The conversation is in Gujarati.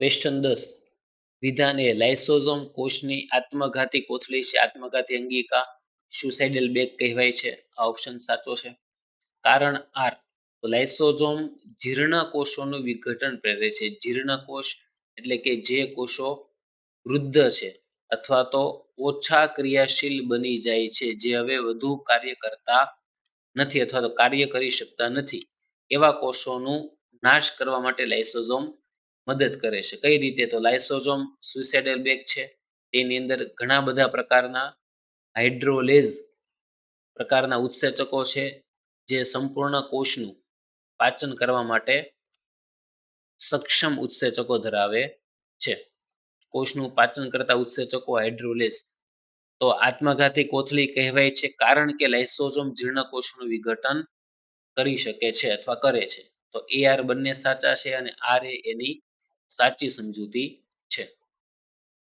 ક્વેશ્ચન દસ. વિધાને લાઇસોઝોમ કોષની આત્મઘાતી કોથળી છે. આત્મઘાતી અંગિકા સુસાઇડલ બેગ કહેવાય છે. આ ઓપ્શન સાચો છે. કારણ આર. લાઇસોઝોમ જીર્ણ કોષોનું વિઘટન પ્રેરે છે. જીર્ણ કોષ એટલે કે જે કોષો વૃદ્ધ છે અથવા તો ઓછા ક્રિયાશીલ બની જાય છે, જે હવે વધુ કાર્ય કરતા નથી અથવા તો કાર્ય કરી શકતા નથી. એવા કોષોનું નાશ કરવા માટે લાઇસોઝોમ મદદ કરે છે. કઈ રીતે? તો લાઇસોઝોમ સુસાઇડલ બેગ છે. તેની અંદર ઘણા બધા પ્રકારના હાઇડ્રોલેઝ પ્રકારના ઉત્સેચકો છે, જે સંપૂર્ણ કોષનું પાચન કરવા માટે સક્ષમ ઉત્સેચકો ધરાવે છે. કોષનું પાચન કરતા ઉત્સેચકો હાઇડ્રોલેઝ તો આત્મઘાતી કોથળી કહેવાય છે કારણ કે લાઇસોઝોમ જીર્ણ કોષનું વિઘટન કરી શકે છે અથવા કરે છે. તો એ આર બંને સાચા છે અને આર એ એની સાચી સમજૂતી છે.